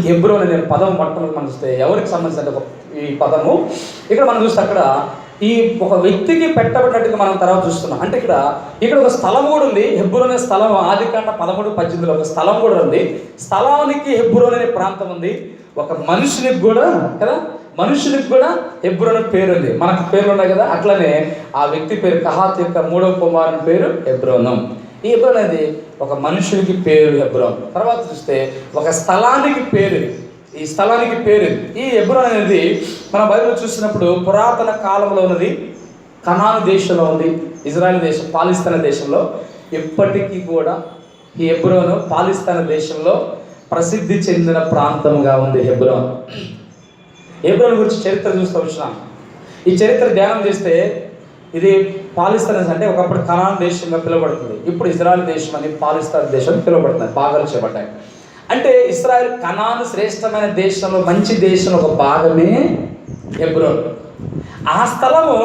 హెబ్రోన్ అనే పదం పట్టణం మనం చూస్తే ఎవరికి సంబంధించిన ఈ పదము? ఇక్కడ మనం చూస్తే అక్కడ ఈ ఒక వ్యక్తికి పెట్టబడినట్టుగా మనం తర్వాత చూస్తున్నాం. అంటే ఇక్కడ ఇక్కడ ఒక స్థలం కూడా ఉంది. హెబ్బురు అనే స్థలం ఆది కాండ పదమూడు పద్దెనిమిదిలో ఒక స్థలం కూడా ఉంది. స్థలానికి హెబ్బురు అనే ప్రాంతం ఉంది. ఒక మనుషునికి కూడా కదా? మనుషునికి కూడా హెబ్రోన్ అనే పేరు ఉంది. మనకు పేర్లు ఉన్నాయి కదా? అట్లనే ఆ వ్యక్తి పేరు కహాత్ యొక్క మూడవ కుమారుని పేరు హెబ్రోనం. ఈ హెబ్రోన్ అనేది ఒక మనుషునికి పేరు హెబ్రోన్ తర్వాత చూస్తే ఒక స్థలానికి పేరు. ఈ స్థలానికి పేరు. ఈ హెబ్రోన్ అనేది మన బైబిల్ చూసినప్పుడు పురాతన కాలంలో ఉన్నది కనాను దేశంలో ఉంది ఇజ్రాయెల్ దేశం పాలిస్తాన్ దేశంలో. ఇప్పటికీ కూడా ఈ హెబ్రోను పాలిస్తాన్ దేశంలో ప్రసిద్ధి చెందిన ప్రాంతంగా ఉంది హెబ్రోన్ హెబ్రోన్ గురించి చరిత్ర చూస్తూ వచ్చినాం. ఈ చరిత్ర ధ్యానం చేస్తే ఇది పాలిస్తాన్ అంటే ఒకప్పుడు కనాన్ దేశంగా పిలువబడుతుంది. ఇప్పుడు ఇజ్రాయల్ దేశం అని పాలిస్తాన్ దేశం పిలువబడుతుంది. భాగాలు చేపట్టాయి అంటే ఇస్రాయల్ కనాన్ శ్రేష్టమైన దేశంలో మంచి దేశంలో ఒక భాగమే ఎబ్రోన్ ఆ స్థలము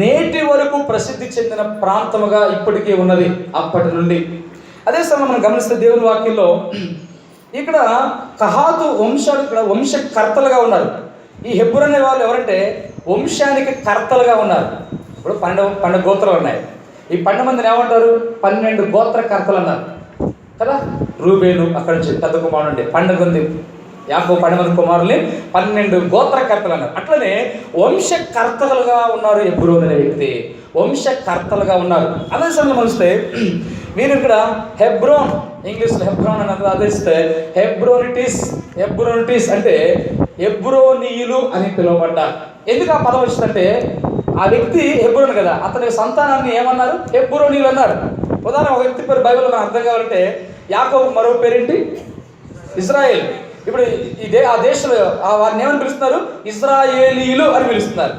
నేటి వరకు ప్రసిద్ధి చెందిన ప్రాంతముగా ఇప్పటికీ ఉన్నది అప్పటి నుండి. అదే సమయం మనం గమనిస్తే దేవుని వాక్యంలో ఇక్కడ కహాతు వంశాలు ఇక్కడ వంశకర్తలుగా ఉన్నారు. ఈ హెబ్రోన్ అనే వాళ్ళు ఎవరంటే వంశానికి కర్తలుగా ఉన్నారు. ఇప్పుడు పన్నెండు పన్నెండు గోత్రాలు ఉన్నాయి. ఈ పన్నెండు మందిని ఏమంటారు? పన్నెండు గోత్ర కర్తలు అన్నారు కదా? రూబేను అక్కడ నుంచి పెద్ద కుమారుడు ఉండే పన్నెండు మంది. యాభై పన్నెండు మంది కుమారుల్ని పన్నెండు గోత్రకర్తలు అన్నారు అట్లనే వంశకర్తలుగా ఉన్నారు ఎబ్రోన్ అనే వ్యక్తి. వంశకర్తలుగా ఉన్నారు. అదే సమయంలో మలిస్తే మీరు ఇక్కడ హెబ్రోన్ ఇంగ్లీష్లో హెబ్రోన్ అని ఆదరిస్తే హెబ్రోనిటిస్ హెబ్రోనిటిస్ అంటే హెబ్రోనీయులు అని పిలువబడ్డారు. ఎందుకు ఆ పదం వచ్చిందంటే ఆ వ్యక్తి హెబ్రోన్ కదా. అతని సంతానాన్ని ఏమన్నారు? హెబ్రోనీయులు అన్నారు. ఉదాహరణ ఒక వ్యక్తి పేరు బైబిల్లో మనకు అర్థం కావాలంటే యాకోబు మరో పేరేంటి? ఇజ్రాయేల్. ఇప్పుడు ఈ దే ఆ దేశంలో ఆ వారిని ఏమని పిలుస్తున్నారు? ఇజ్రాయేలీలు అని పిలుస్తున్నారు.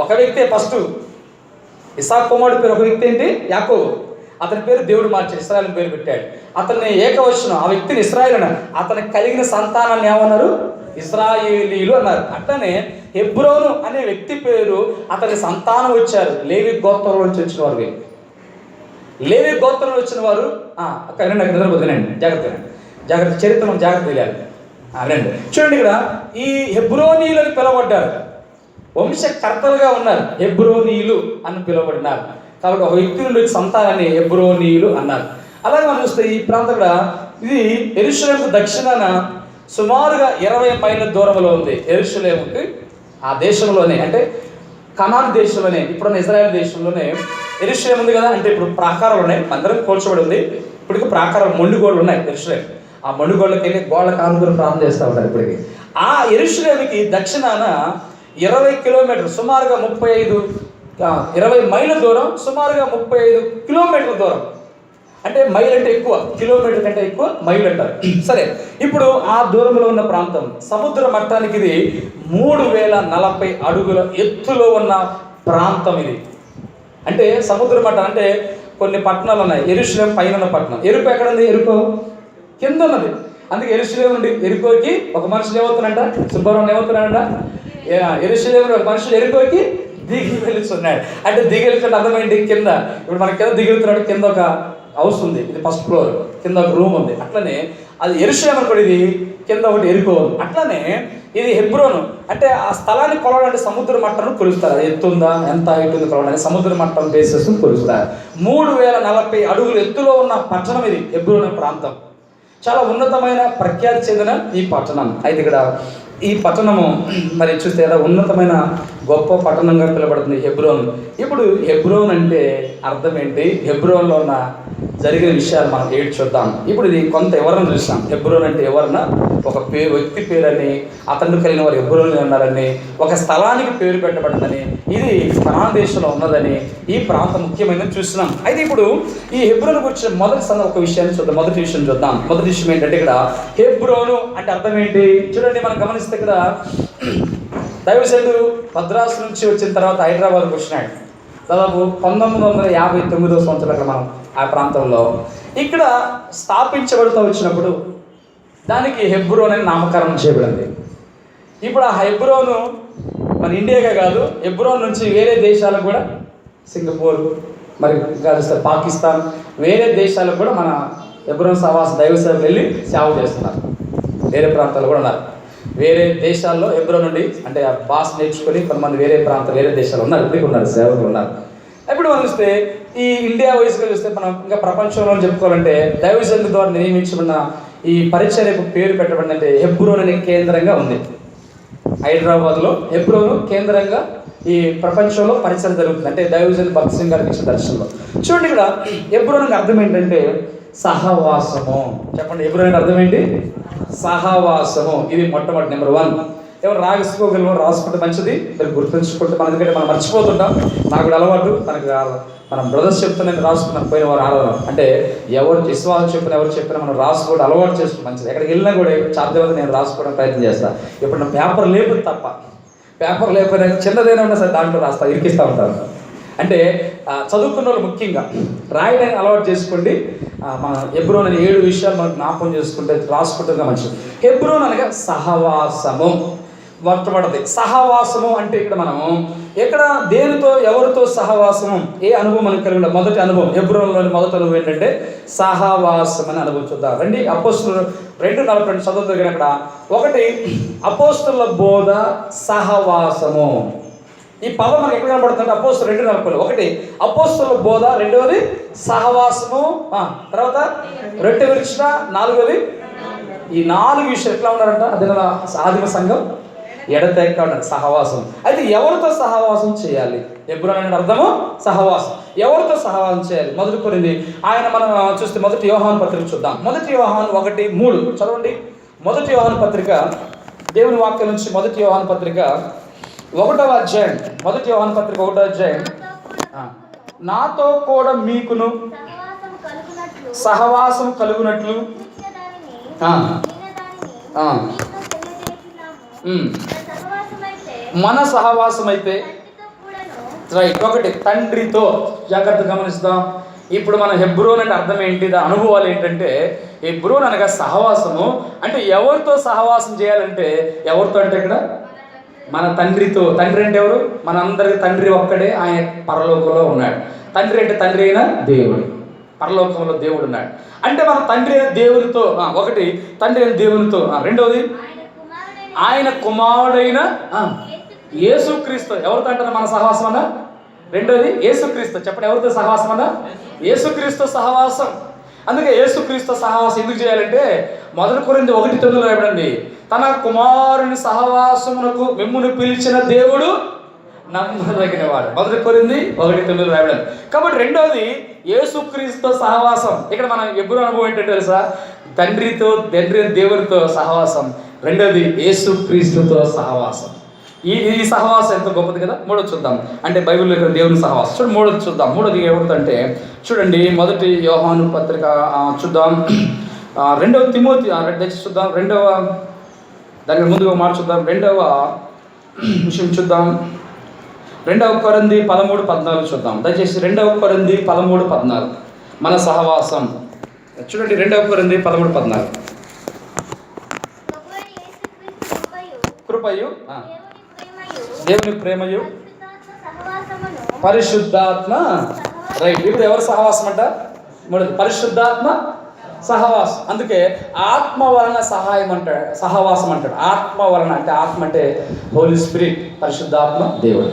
ఒక వ్యక్తే ఫస్ట్. ఇసాక్ కుమారుడు పేరు ఒక వ్యక్తి ఏంటి? యాకోబు. అతని పేరు దేవుడు మార్చి ఇస్రాయల్ పేరు పెట్టాడు. అతన్ని ఏకవచనం ఆ వ్యక్తిని ఇస్రాయల్ అన్నారు. అతనికి కలిగిన సంతానాన్ని ఏమన్నారు? ఇస్రాయేలీలు అన్నారు. అట్లనే హెబ్రోను అనే వ్యక్తి పేరు అతని సంతానం వచ్చారు. లేవి గోత్రంలో నుంచి వచ్చిన వారు లేవి గోత్రంలో వచ్చిన వారు అక్కడ నాకు రండి అక్కడ నిద్రపోతున్నాండి జాగ్రత్త జాగ్రత్త చరిత్ర మనం జాగ్రత్త తెలియాలి. రండి. చూడండి ఇక్కడ ఈ హెబ్రోనీలు అని పిలువబడ్డారు. వంశకర్తలుగా ఉన్నారు. హెబ్రోనీయులు అని పిలువబడినారు. కాబట్టి ఒక వ్యక్తి నుండి సంతానాన్ని హెబ్రోనీయులు అన్నారు. అలాగే మనం చూస్తే ఈ ప్రాంతం కూడా ఇది ఎరుషలేముకు దక్షిణాన సుమారుగా ఇరవై మైళ్ళ దూరంలో ఉంది ఎరుషులేముకి ఆ దేశంలోనే అంటే కనాన్ దేశంలోనే ఇప్పుడున్న ఇజ్రాయెల్ దేశంలోనే ఎరుషలేం ఉంది కదా అంటే ఇప్పుడు ప్రాకారాలు ఉన్నాయి అందరం కోల్చబడి ఉంది. ఇప్పటికి ప్రాకారం మొండి ఉన్నాయి ఎరుషులేం. ఆ మొండి వెళ్ళి గోడల కానుకొని ప్రారంభం చేస్తూ ఉంటారు ఇప్పటికి. ఆ ఎరుషులేమికి దక్షిణాన ఇరవై కిలోమీటర్ సుమారుగా ముప్పై ఐదు ఇరవై మైళ్ళ దూరం సుమారుగా ముప్పై ఐదు కిలోమీటర్ల దూరం. అంటే మైల్ అంటే ఎక్కువ కిలోమీటర్ కంటే ఎక్కువ మైల్ అంటారు. సరే ఇప్పుడు ఆ దూరంలో ఉన్న ప్రాంతం సముద్ర మట్టానికి ఇది మూడు వేల నలభై అడుగుల ఎత్తులో ఉన్న ప్రాంతం ఇది. అంటే సముద్ర మట్టం అంటే కొన్ని పట్టణాలు ఉన్నాయి. ఎరుశ్లేం పైన ఉన్న పట్టణం. ఎరుపు ఎక్కడ ఉంది ఎరుపు కింద ఉన్నది. అందుకే ఎరుశ్లేం నుండి ఎరుకోకి ఒక మనుషులు ఏమవుతున్నాడంట? సుబ్బారావు ఏమవుతున్నాడంట? ఎరుశ్లేం ఒక మనుషులు ఎరుకోకి దిగి వెళ్తున్నాడు. అంటే దిగి వెళ్తుంటే అర్థమైంది కింద. ఇప్పుడు మన కింద దిగి వెళ్తున్నాడు. కింద ఒక హౌస్ ఉంది ఇది ఫస్ట్ ఫ్లోర్ కింద ఒక రూమ్ ఉంది. అట్లనే అది ఎరుషులేం కూడా ఇది కింద ఒకటి ఎరుకో. అట్లనే ఇది హెబ్రోను. అంటే ఆ స్థలాన్ని కొలవడానికి సముద్ర మట్టం కొలుస్తారు. అది ఎత్తుందా ఎంత హైట్ ఉంది కొలవడానికి సముద్ర మట్టం బేసెస్ కొలుస్తారు. మూడు వేల నలభై అడుగులు ఎత్తులో ఉన్న పట్టణం ఇది హెబ్రోన్ ప్రాంతం. చాలా ఉన్నతమైన ప్రఖ్యాతి చెందిన ఈ పట్టణం. అయితే ఇక్కడ ఈ పట్టణము మరి చూస్తే ఎలా ఉన్నతమైన గొప్ప పట్టణంగా పిలబడుతుంది హెబ్రోన్. ఇప్పుడు హెబ్రోన్ అంటే అర్థం ఏంటి? హెబ్రోన్లో ఉన్న జరిగిన విషయాలు మనం ఏడు చూద్దాం. ఇప్పుడు ఇది కొంత ఎవరైనా చూసినాం? హెబ్రోన్ అంటే ఎవరన్నా? ఒక పే వ్యక్తి పేరని అతను కలిగిన వారు హెబ్రోన్ ఉన్నారని ఒక స్థలానికి పేరు పెట్టబడిందని ఇది కనాన్ దేశంలో ఉన్నదని ఈ ప్రాంతం ముఖ్యమైనది చూస్తున్నాం అయితే ఇప్పుడు ఈ హెబ్రోన్ గురించి మొదటి సంద ఒక విషయాన్ని చూద్దాం. మొదటి విషయం చూద్దాం. మొదటి విషయం ఏంటంటే ఇక్కడ హెబ్రోను అంటే అర్థం ఏంటి? చూడండి మనం గమనిస్తే ఇక్కడ దైవసేనుడు మద్రాసు నుంచి వచ్చిన తర్వాత హైదరాబాద్కి వచ్చినాడు. దాదాపు పంతొమ్మిది వందల యాభై తొమ్మిదో సంవత్సరాల అక్కడ మనం ఆ ప్రాంతంలో ఇక్కడ స్థాపించబడుతూ వచ్చినప్పుడు దానికి హెబ్రోన్ అని నామకరణం చేయబడింది. ఇప్పుడు ఆ హెబ్రోను మన ఇండియాకే కాదు హెబ్రోన్ నుంచి వేరే దేశాలకు కూడా సింగపూర్ మరి కలిస్తే పాకిస్తాన్ వేరే దేశాలకు కూడా మన హెబ్రోన్ సవాస్ దైవ సేవకు వెళ్ళి సేవ చేస్తున్నారు. వేరే ప్రాంతాలు కూడా ఉన్నారు. వేరే దేశాల్లో ఎబ్రో నుండి అంటే ఆ భాష నేర్చుకొని కొంతమంది వేరే ప్రాంతం వేరే దేశాలు ఉన్నారు ఇప్పటికి ఉన్నారు సేవకులు ఉన్నారు. ఇప్పుడు మనం చూస్తే ఈ ఇండియా వయసుగా చూస్తే మనం ఇంకా ప్రపంచంలో చెప్పుకోవాలంటే దైవజనుల ద్వారా నియమించబడిన ఈ పరిచర్యకు పేరు పెట్టబడిందంటే ఎబ్రో అనే కేంద్రంగా ఉంది. హైదరాబాద్లో ఎబ్రోను కేంద్రంగా ఈ ప్రపంచంలో పరిచయం జరుగుతుంది. అంటే దైవజన్ భక్త్ సింగ్ గారికి ఇచ్చిన దర్శనంలో. చూడండి ఇక్కడ ఎబ్రోనికి అర్థం ఏంటంటే సహవాసము. చెప్పండి ఎవరైనా అర్థం ఏంటి సహవాసము. ఇది మొట్టమొదటి నెంబర్ వన్. ఎవరు రాసుకోగలరు రాసుకుంటే మంచిది? మీరు గుర్తుంచుకుంటే మన ఎందుకంటే మనం మర్చిపోతుంటాం. నాకు కూడా అలవాటు. మనకు మనం బ్రదర్స్ చెప్తే నేను రాసుకున్నాను పోయిన వారు ఆరాధన. అంటే ఎవరు విశ్వాసం చెప్పిన ఎవరు చెప్పినా మనం రాసుకోవడం అలవాటు చేసుకుంటే మంచిది. ఎక్కడికి వెళ్ళినా కూడా సాధ్యమైతే నేను రాసుకోవడం ప్రయత్నం చేస్తాను ఇప్పుడు నా పేపర్ లేదు తప్ప. పేపర్ లేకపోయినా చిన్నదైనా ఉన్నా సరే దాంట్లో రాస్తా ఇరికిస్తూ ఉంటారు అంటే చదువుకున్న వాళ్ళు ముఖ్యంగా రాయడానికి అలవాటు చేసుకోండి. మన హెబ్రోన్ అనే ఏడు విషయాలు మనం జ్ఞాపకం చేసుకుంటే రాసుకుంటుంది మంచిది. హెబ్రోన్ అనగా సహవాసము. వర్తపడది సహవాసము అంటే ఇక్కడ మనము ఎక్కడ దేనితో ఎవరితో సహవాసము? ఏ అనుభవం మనకు కలిగిన మొదటి అనుభవం హెబ్రోన్లోని మొదటి అనుభవం ఏంటంటే సహవాసం అని అనుభవం చూద్దాం. రండి అపోస్తులు రెండు నలభై రెండు చదువు అక్కడ ఒకటి అపోస్తుల బోధ సహవాసము. ఈ పదం మనకి ఎక్కడ కనబడుతుంది అపోస్తు రెండు నలుపులు ఒకటి అపోస్తుల బోధ రెండవది సహవాసము. తర్వాత రొట్టె విరిచిన నాలుగవది ఈ నాలుగు విషయాలు ఎట్లా ఉన్నారంట? అదే ఆదిమ సంఘం. ఎడతెక్క ఉన్నారు సహవాసం. అయితే ఎవరితో సహవాసం చేయాలి? ఎప్పుడు అనే అర్థము? సహవాసం. ఎవరితో సహవాసం చేయాలి? మొదటి కొరింది. ఆయన మనం చూస్తే మొదటి వ్యవహాన్ పత్రిక చూద్దాం. మొదటి వ్యవహాన్ ఒకటి మూడు. చదవండి. మొదటి వ్యవహాన్ పత్రిక దేవుని వాక్యం నుంచి మొదటి వ్యవహాన్ పత్రిక ఒకటవ అధ్యాయం. మొదటి యోహాన్ పత్రిక ఒకటో అధ్యాయం. నాతో కూడా మీకును సహవాసం కలుగునట్లు. మన సహవాసం అయితే రైట్ ఒకటి. తండ్రితో జాగ్రత్త గమనిస్తాం. ఇప్పుడు మన హెబ్రోన్ అంటే అర్థం ఏంటి? దాని అనుభవాలు ఏంటంటే హెబ్రోన్ అనగా సహవాసము. అంటే ఎవరితో సహవాసం చేయాలంటే ఎవరితో అంటే ఇక్కడ? మన తండ్రితో తండ్రి అంటే ఎవరు? మన అందరి తండ్రి ఒక్కడే ఆయన పరలోకంలో ఉన్నాడు. తండ్రి అంటే తండ్రి అయిన దేవుడు. పరలోకంలో దేవుడు ఉన్నాడు. అంటే మన తండ్రి అయిన దేవునితో ఒకటి తండ్రి అయిన దేవునితో రెండవది ఆయన కుమారుడైన యేసుక్రీస్తు. ఎవరితో అంటారు మన సహవాసం అన్న? రెండోది? యేసుక్రీస్తు. చెప్పండి ఎవరితో సహవాసం అన్న? యేసుక్రీస్తు సహవాసం. అందుకే యేసుక్రీస్తు సహవాసం ఎందుకు చేయాలంటే మొదటి కొరింది ఒకటి తొమ్మిది రాయబడండి తన కుమారుని సహవాసమునకు మిమ్మును పిలిచిన దేవుడు నమ్మదగిన వాడు. మొదటి కొరింది ఒకటి తొమ్మిది రాయడం కాబట్టి రెండోది యేసుక్రీస్తు సహవాసం. ఇక్కడ మనం ఎప్పుడు అనుభవం ఏంటంటే తెలుసా? తండ్రితో తండ్రి దేవునితో సహవాసం. రెండోది యేసుక్రీస్తుతో సహవాసం. ఈ ఈ సహవాసం ఎంత గొప్పది కదా? మూడోది చూద్దాం. అంటే బైబిల్లో ఇక్కడ దేవుని సహవాసం. చూడండి మూడోది చూద్దాం. మూడోది ఏమిటంటే చూడండి మొదటి యోహాను పత్రిక చూద్దాం. రెండవ తిమోతి తెచ్చి చూద్దాం. రెండవ దానికి ముందుగా మాట చూద్దాం. రెండవ విషయం చూద్దాం. రెండవ కొరంది పదమూడు పద్నాలుగు చూద్దాం. దయచేసి రెండవ కొరంది పదమూడు పద్నాలుగు. మన సహవాసం. చూడండి రెండవ కొరంది పదమూడు పద్నాలుగు. కృపయు, దేవుని ప్రేమయు, పరిశుద్ధాత్మ రైట్ ఇప్పుడు ఎవరు సహవాసం అంట? మూడోది పరిశుద్ధాత్మ సహవాసం. అందుకే ఆత్మ వలన సహాయం అంటాడు సహవాసం అంటాడు. ఆత్మ వలన అంటే ఆత్మ అంటే హోలీ స్పిరిట్ పరిశుద్ధాత్మ దేవుడు.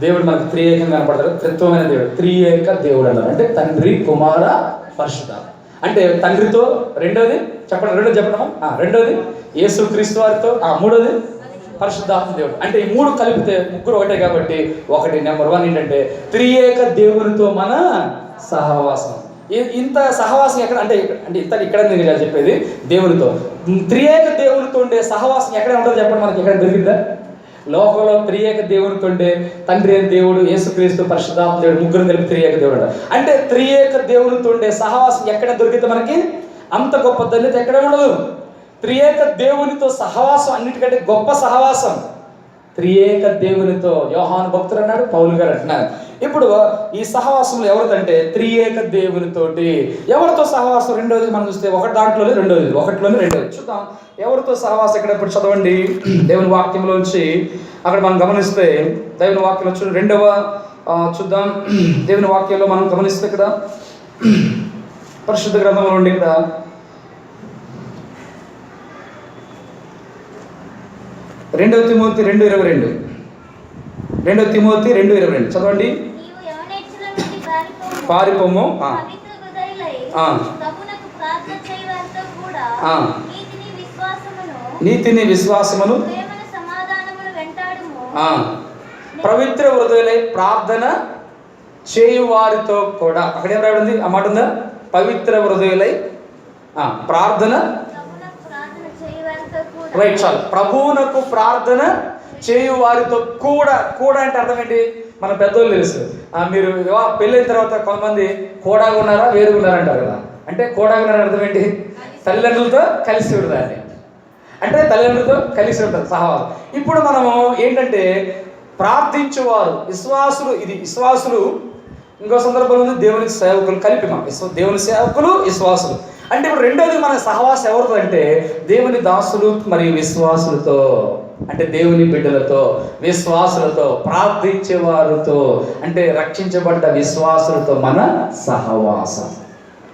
దేవుడు మనకు త్రియేకంగా కనపడతాడు. త్రిత్వమైన దేవుడు. త్రియేక దేవుడు అన్నారు అంటే తండ్రి కుమార పరిశుద్ధాత్మ. అంటే తండ్రితో రెండోది చెప్పండి. రెండోది చెప్పడమా రెండోది యేసు క్రీస్తు వారితో ఆ, మూడోది పరిశుద్ధాత్మ దేవుడు. అంటే ఈ మూడు కలిపితే ముగ్గురు ఒకటే కాబట్టి ఒకటి నెంబర్ వన్ ఏంటంటే త్రియేక దేవునితో మన సహవాసం. ఇంత సహవాసం ఎక్కడ అంటే అంటే ఇంత ఇక్కడ నేను చెప్పేది? దేవునితో. త్రియేక దేవునితో ఉండే సహవాసం ఎక్కడ ఉంటుందో చెప్పండి మనకి ఎక్కడ దొరికిందా? లోకంలో త్రియేక దేవునితో ఉండే తండ్రి అయిన దేవుడు యేసుక్రీస్తు పరిశుద్ధాత్మ దేవుడు ముగ్గురు కలిపి త్రియేక దేవుడు అంటే త్రియేక దేవునితో ఉండే సహవాసం ఎక్కడ దొరికితే మనకి అంత గొప్ప దళిత ఎక్కడ ఉండదు. త్రియేక దేవునితో సహవాసం అన్నిటికంటే గొప్ప సహవాసం. త్రియేక దేవునితో యోహాను భక్తులు అన్నాడు పౌలు గారు అంటున్నారు. ఇప్పుడు ఈ సహవాసంలో ఎవరిదంటే త్రియేక దేవునితోటి. ఎవరితో సహవాసం? రెండోది మనం చూస్తే ఒక దాంట్లోనే రెండోది ఒకటిలోనే రెండోది. చూద్దాం ఎవరితో సహవాసం ఇక్కడ ఇప్పుడు చదవండి. దేవుని వాక్యంలోంచి అక్కడ మనం గమనిస్తే దేవుని వాక్యంలో చూడండి రెండవ చూద్దాం. దేవుని వాక్యంలో మనం గమనిస్తే ఇక్కడ పరిశుద్ధ గ్రంథంలో ఉండి ఇక్కడ రెండవ తిమోతి రెండు ఇరవై రెండు. రెండవ తిమోతి రెండు ఇరవై రెండు. చదవండి. పారిపోము. చేయవారితో. నీతిని విశ్వాసమును పవిత్ర హృదయులై ప్రార్థన చేయు వారితో కూడా. అక్కడ ఏం రాయబడింది? ఆ మాట ఉందా? పవిత్ర హృదయులై ప్రార్థన రైట్ చాలు ప్రభువునకు ప్రార్థన చేయు వారితో కూడా కూడా అంటే అర్థం ఏంటి? మన పెద్దోళ్ళు తెలుసు. మీరు పెళ్ళైన తర్వాత కొంతమంది కోడాగా ఉన్నారా వేరుగా ఉన్నారా అంటారు కదా. అంటే కోడాగా ఉన్నారా అర్థం ఏంటి? తల్లిదండ్రులతో కలిసి ఉండాలి అంటే తల్లిదండ్రులతో కలిసి ఉంటుంది సహవాసం. ఇప్పుడు మనము ఏంటంటే ప్రార్థించువారు విశ్వాసులు ఇది విశ్వాసులు ఇంకో సందర్భంలో దేవుని సేవకులు కలిపి మనం దేవుని సేవకులు విశ్వాసులు. అంటే ఇప్పుడు రెండోది మన సహవాసం ఎవరితో అంటే దేవుని దాసులు మరియు విశ్వాసులతో అంటే దేవుని బిడ్డలతో విశ్వాసులతో ప్రార్థించే వారితో అంటే రక్షించబడ్డ విశ్వాసులతో మన సహవాసం.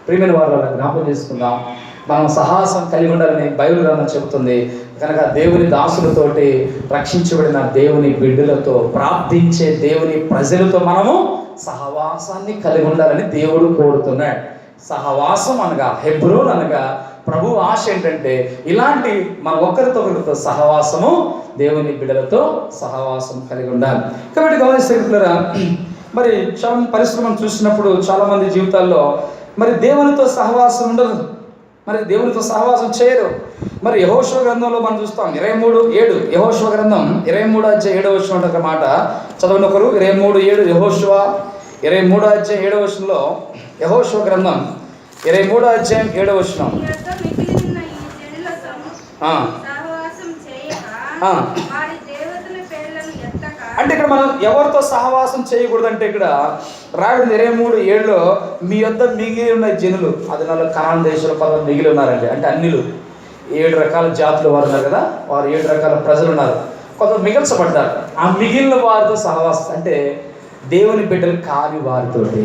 ప్రియమైన వారు జ్ఞాపకం చేసుకుందాం. మనం సహాసం కలిగి ఉండాలని బైబిల్ గ్రంథం చెబుతుంది. కనుక దేవుని దాసులతోటి రక్షించబడిన దేవుని బిడ్డలతో ప్రార్థించే దేవుని ప్రజలతో మనము సహవాసాన్ని కలిగి ఉండాలని దేవుడు కోరుతున్నాడు. సహవాసం అనగా హెబ్రోన్ అనగా ప్రభు ఆశ ఏంటంటే ఇలాంటి మన ఒక్కరితో ఒకరితో సహవాసము దేవుని బిడ్డలతో సహవాసం కలిగి ఉండాలి. కాబట్టి గమనిస్తున్నా మరి చాలా పరిశ్రమను చూసినప్పుడు చాలా మంది జీవితాల్లో మరి దేవునితో సహవాసం ఉండదు మరి దేవునితో సహవాసం చేయరు. మరి యహోశివ గ్రంథంలో మనం చూస్తాం ఇరవై మూడు ఏడు యహోశివ గ్రంథం ఇరవై మూడు అధ్యాయ ఏడవ వచ్చిన మాట చదవనొకరు ఒకరు ఇరవై మూడు ఏడు యహోశివ ఇరవై మూడు అధ్యాయ ఏడవ వచనంలో యహోశివ గ్రంథం ఇరవై మూడు అధ్యాయం ఏడవ వచనం. నీ యొక్క మిగిలిన ఈ జనులతో ఆ, సహవాసం చేయక ఆ. వారి దేవతల పేర్లను ఎత్తక అంటే ఇక్కడ మనం ఎవరితో సహవాసం చేయకూడదంటే ఇక్కడ రాబడింది ఇరవై మూడు ఏళ్ళలో మీ యొద్ద మిగిలి ఉన్న జనులు అది నాలుగు కనాన్ దేశంలో పదవి మిగిలి ఉన్నారండి. అంటే అన్నిలు. ఏడు రకాల జాతులు వారు ఉన్నారు కదా వారు ఏడు రకాల ప్రజలు ఉన్నారు. కొంత మిగిల్చబడ్డారు. ఆ మిగిలిన వారితో సహవాసం అంటే దేవుని బిడ్డలు కాని వారితోటి.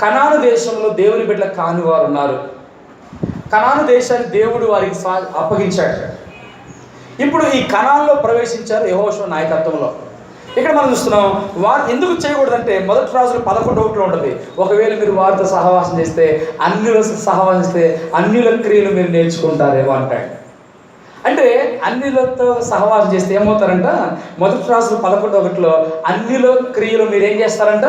కనాను దేశంలో దేవుని బిడ్డ కాని వారు ఉన్నారు. కనాను దేశాన్ని దేవుడు వారికి అప్పగించాడు. ఇప్పుడు ఈ కణాల్లో ప్రవేశించారు యహోషువ నాయకత్వంలో. ఇక్కడ మనం చూస్తున్నాం వారు ఎందుకు చేయకూడదంటే మొదటి రాజులు పదకొండు ఒకటిలో ఉంటుంది. ఒకవేళ మీరు వారితో సహవాసం చేస్తే అన్యుల సహవాసం చేస్తే అన్యుల క్రియలు మీరు నేర్చుకుంటారేమో అంటాడు. అంటే అన్యులతో సహవాసం చేస్తే ఏమవుతారంట? మొదటి రాజులు పదకొండు ఒకటిలో అన్యుల క్రియలు మీరు ఏం చేస్తారంట?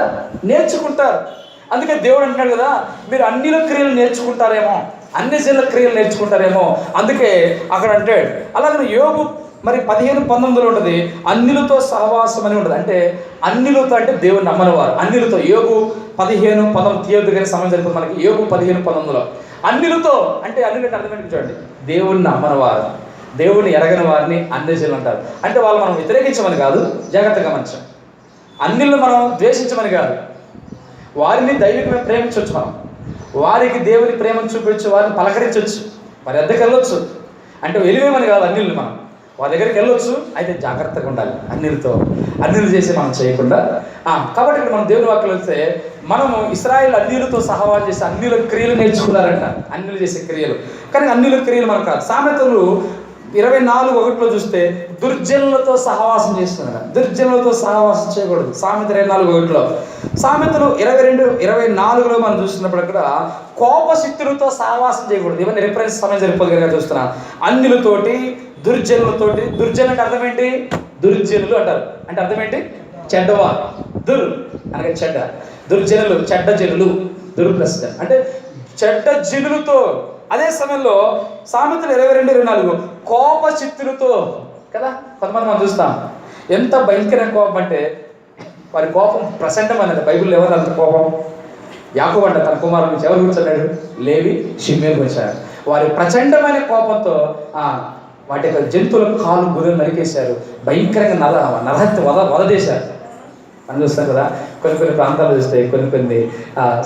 నేర్చుకుంటారు. అందుకే దేవుడు అంటున్నాడు కదా మీరు అన్యుల క్రియలు నేర్చుకుంటారేమో అన్ని జనుల క్రియలు నేర్చుకుంటారేమో అందుకే అక్కడ అంటాడు. అలాగే యోగు మరి పదిహేను పంతొమ్మిదిలో ఉంటుంది అన్నిలతో సహవాసం అని ఉంటుంది. అంటే అన్నిలతో అంటే దేవుని నమ్మనివారు. అన్నిలతో యోగు పదిహేను పంతొమ్మిది తీయ దగ్గర సమయం జరుగుతుంది మనకి యోగు పదిహేను పంతొమ్మిదిలో. అన్నిలతో అంటే అన్ని అర్థం ఏంటి చూడండి? దేవుణ్ణి నమ్మనివారు. దేవుని ఎరగని వారిని అన్యజనులు అంటారు. అంటే వాళ్ళు మనం వ్యతిరేకించమని కాదు జాగ్రత్తగా మంచం అన్నిళ్ళు మనం ద్వేషించమని కాదు. వారిని దైవికమైన ప్రేమించవచ్చు మనం. వారికి దేవుని ప్రేమను చూపించు వారిని పలకరించవచ్చు వారి వద్దకు వెళ్ళొచ్చు. అంటే వెలివేమని కాదు అన్నిళ్ళు మనం. వారి దగ్గరికి వెళ్ళొచ్చు. అయితే జాగ్రత్తగా ఉండాలి. అన్నిలతో అన్నిలు చేసి మనం చేయకుండా. కాబట్టి ఇక్కడ మనం దేవుని వాక్యలు వస్తే మనము ఇస్రాయిల్ అన్నిలతో సహవాసం చేసి అన్నిల క్రియలు నేర్చుకున్నారంట. అన్నిలు చేసే క్రియలు. కానీ అన్నిల క్రియలు మనకు కాదు. సామెతలు ఇరవై నాలుగు ఒకటిలో చూస్తే దుర్జనులతో సహవాసం చేస్తున్నారు. దుర్జనులతో సహవాసం చేయకూడదు. సామెత ఇరవై నాలుగు ఒకటిలో. సామెతలు ఇరవై రెండు ఇరవై నాలుగులో మనం చూస్తున్నప్పుడు అక్కడ కోపశక్తులతో సహవాసం చేయకూడదు. ఇవన్నీ రిఫరెన్స్ సమయం సరిపోదు కనుక చూస్తున్నా. అన్యులతోటి దుర్జనులతోటి దుర్జనులకు అంటే అర్థం ఏంటి? దుర్జనులు అంటారు. అంటే అర్థం ఏంటి? చెడ్డవారు. దుర్ అనగా చెడ్డ. దుర్జనులు చెడ్డ జనులు దుర్ అంటే చెడ్డ జనులతో అదే సమయంలో సామెతలు ఇరవై రెండు ఇరవై నాలుగు కోప చిత్తులతో కదా? కొంతమంది మనం చూస్తాం. ఎంత భయంకరమైన కోపం అంటే వారి కోపం ప్రచండమైనది బైబిల్లో ఎవరు అంత కోపం? యాకో అంట తన కుమారుడు నుంచి ఎవరు కూర్చున్నాడు? లేవి షిమ్మేలు వచ్చారు వారి ప్రచండమైన కోపంతో వాటి యొక్క జంతువులకు కాలు గురి నరికేశారు. భయంకరంగా నర నరహత్య వద వదదేశారు మనం చూస్తాం కదా. కొన్ని కొన్ని ప్రాంతాలు చూస్తే కొన్ని కొన్ని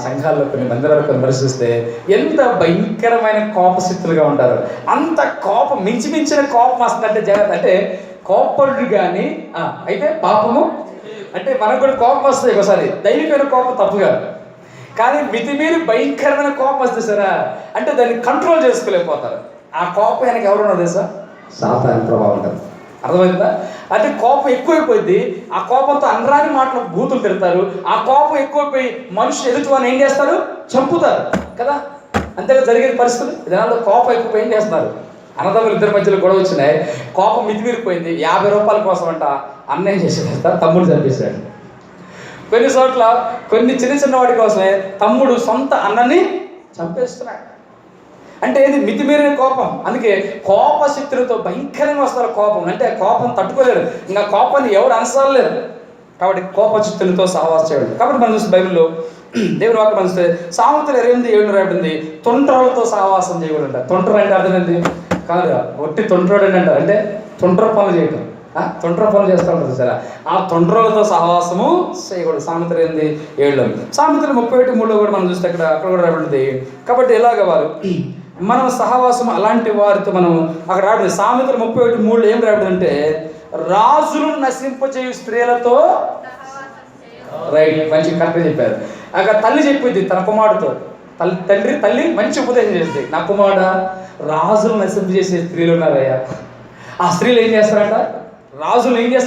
సంఘాల్లో కొన్ని మందిరాల్లో కొన్ని పరిశీలిస్తే ఎంత భయంకరమైన కోపస్థితులుగా ఉంటారు. అంత కోపం మించి మించిన కోపం వస్తుందంటే జగత్ అంటే కోపడు కానీ అయితే పాపము అంటే మనకు కూడా కోపం వస్తుంది ఒకసారి. దైవికమైన కోపం తప్పు కాదు. కానీ మితిమీరి భయంకరమైన కోపం వస్తే సరే అంటే దాన్ని కంట్రోల్ చేసుకోలేకపోతారు. ఆ కోపం వెనక ఎవరున్నారు తెలుసా? సాధారణ ప్రభావం కదా అర్థమైందా? అంటే కోపం ఎక్కువైపోయింది. ఆ కోపంతో అనరాని మాటలు బూతులు తిడతారు. ఆ కోపం ఎక్కువైపోయి మనుషులు ఎదుటి ఏం చేస్తారు? చంపుతారు. కదా? అంతేగా జరిగే పరిస్థితులు? జనాల్లో కోపం ఎక్కువ ఏం చేస్తున్నారు? అన్నదమ్ములు ఇద్దరి మధ్యలో గొడవ వచ్చినాయి. కోపం మితిమీరిపోయింది. యాభై రూపాయల కోసం అంట అన్నయ్య చేసేస్తారు తమ్ముడు చంపేశాడు. కొన్ని చోట్ల కొన్ని చిన్న చిన్న వాటి కోసమే తమ్ముడు సొంత అన్నని చంపేస్తున్నాడు. అంటే ఇది మితిమీరిన కోపం. అందుకే కోప శక్తులతో భయంకరంగా వస్తారు కోపం. అంటే కోపం తట్టుకోలేరు. ఇంకా కోపాన్ని ఎవరు అనసరలేరు కాబట్టి కోప శక్తులతో సహవాసం చేయడం కాబట్టి మనం చూస్తే బైబిల్లో దేవుని వాక్యం మనం చూస్తే సామెతలు ఇరవై ఎనిమిది ఏడు రాబడింది తొంట్రలతో సహవాసం చేయకూడదు అంట తొంట్ర అంటే అర్థమైంది కాదు ఒట్టి తొంట్రోడు అని అంటారు. అంటే తొంట్ర పనులు చేయటం. ఆ, పనులు చేస్తూ ఉంటారు సరే ఆ తొండ్రలతో సహవాసము చేయకూడదు. సామెతలు ఏంది ఏళ్ళు సామెతలు ముప్పై ఒకటి మూడులో కూడా మనం చూస్తే అక్కడ అక్కడ కూడా రాబడింది కాబట్టి ఎలాగ వారు? మనం సహవాసం అలాంటి వారితో మనం అక్కడ రాబడింది సామెతలు ముప్పై ఒకటి మూడులో ఏం రాబడింది అంటే రాజులను నశింపచేయు స్త్రీలతో. రైట్ మంచి కరెక్ట్గా చెప్పారు. అక్కడ తల్లి చెప్పింది తన కుమారుడితో. తల్లి తండ్రి తల్లి మంచి ఉపదేశం చేస్తుంది. నా కుమారుడ రాజులు నశింప చేసే స్త్రీలు ఉన్నారయ్యా. ఆ స్త్రీలు ఏం చేస్తారంట? రాజులు ఏం చేస్తారు?